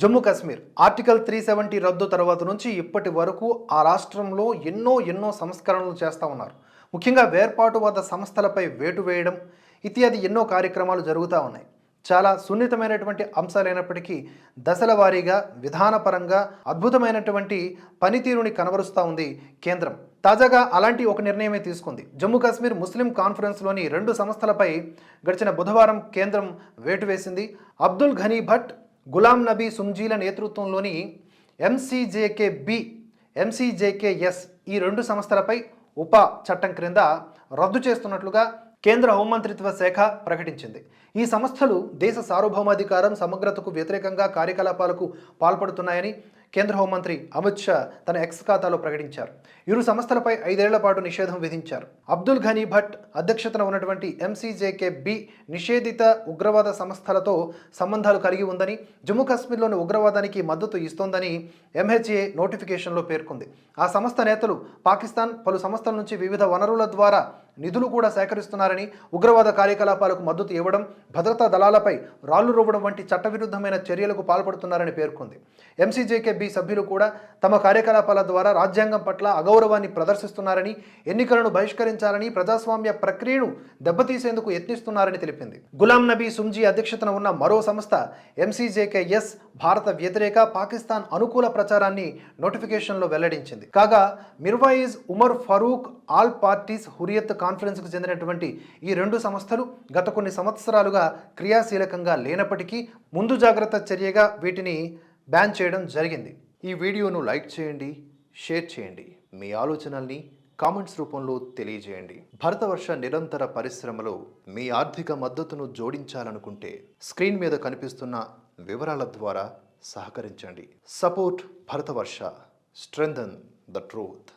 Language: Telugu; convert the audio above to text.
Jammu Kashmir article three seventy రద్దు తర్వాత నుంచి ఇప్పటి వరకు ఆ రాష్ట్రంలో ఎన్నో ఎన్నో సంస్కరణలు చేస్తూ ఉన్నారు. ముఖ్యంగా వేర్పాటువాద సంస్థలపై వేటు వేయడం ఇత్యాది ఎన్నో కార్యక్రమాలు జరుగుతూ ఉన్నాయి. చాలా సున్నితమైనటువంటి అంశాలైనప్పటికీ దశల వారీగా విధానపరంగా అద్భుతమైనటువంటి పనితీరుని కనబరుస్తూ ఉంది కేంద్రం. తాజాగా అలాంటి ఒక నిర్ణయమే తీసుకుంది. జమ్మూ కాశ్మీర్ ముస్లిం కాన్ఫరెన్స్లోని రెండు సంస్థలపై గడిచిన బుధవారం కేంద్రం వేటు వేసింది. అబ్దుల్ ఘనీ భట్ గులాం నబీ సుంజీల నేతృత్వంలోని ఎంసీజేకే బి ఎంసీజేకేఎస్ ఈ రెండు సంస్థలపై ఉప చట్టం క్రింద రద్దు చేస్తున్నట్లుగా కేంద్ర హోంమంత్రిత్వ శాఖ ప్రకటించింది. ఈ సంస్థలు దేశ సార్వభౌమాధికారం సమగ్రతకు వ్యతిరేకంగా కార్యకలాపాలకు పాల్పడుతున్నాయని కేంద్ర హోంమంత్రి అమిత్ షా తన ఎక్స్ ఖాతాలో ప్రకటించారు. ఇరు సంస్థలపై ఐదేళ్ళ పాటు నిషేధం విధించారు. అబ్దుల్ ఘనీ భట్ అధ్యక్షతన ఉన్నటువంటి ఎంసీజేకే బి నిషేధిత ఉగ్రవాద సంస్థలతో సంబంధాలు కలిగి ఉందని జమ్మూ కాశ్మీర్లోని ఉగ్రవాదానికి మద్దతు ఇస్తోందని ఎంహెచ్ఏ నోటిఫికేషన్లో పేర్కొంది. ఆ సంస్థ నేతలు పాకిస్తాన్ పలు సంస్థల నుంచి వివిధ వనరుల ద్వారా నిధులు కూడా సేకరిస్తున్నారని ఉగ్రవాద కార్యకలాపాలకు మద్దతు ఇవ్వడం భద్రతా దళాలపై రాళ్ళు రువ్వడం వంటి చట్టవిరుద్ధమైన చర్యలకు పాల్పడుతున్నారని పేర్కొంది. ఎంసీజేకే బి సభ్యులు కూడా తమ కార్యకలాపాల ద్వారా రాజ్యాంగం పట్ల అగౌరవాన్ని ప్రదర్శిస్తున్నారని ఎన్నికలను బహిష్కరించాలని ప్రజాస్వామ్య ప్రక్రియను దెబ్బతీసేందుకు యత్నిస్తున్నారని తెలిపింది. గులాం నబీ సుంజీ అధ్యక్షతన ఉన్న మరో సంస్థ ఎంసీజేకేఎస్ భారత వ్యతిరేక పాకిస్తాన్ అనుకూల ప్రచారాన్ని నోటిఫికేషన్లో వెల్లడించింది. కాగా మిర్వాయిజ్ ఉమర్ ఫరూక్ ఆల్ పార్టీస్ హురియత్ కాన్ఫరెన్స్కు చెందినటువంటి ఈ రెండు సంస్థలు గత కొన్ని సంవత్సరాలుగా క్రియాశీలకంగా లేనప్పటికీ ముందు జాగ్రత్త చర్యగా వీటిని బ్యాన్ చేయడం జరిగింది. ఈ వీడియోను లైక్ చేయండి షేర్ చేయండి. మీ ఆలోచనల్ని కామెంట్స్ రూపంలో తెలియజేయండి. భరతవర్ష నిరంతర పరిశ్రమలో మీ ఆర్థిక మద్దతును జోడించాలనుకుంటే స్క్రీన్ మీద కనిపిస్తున్న వివరాల ద్వారా సహకరించండి. Support Bharatvarsha. Strengthen the truth.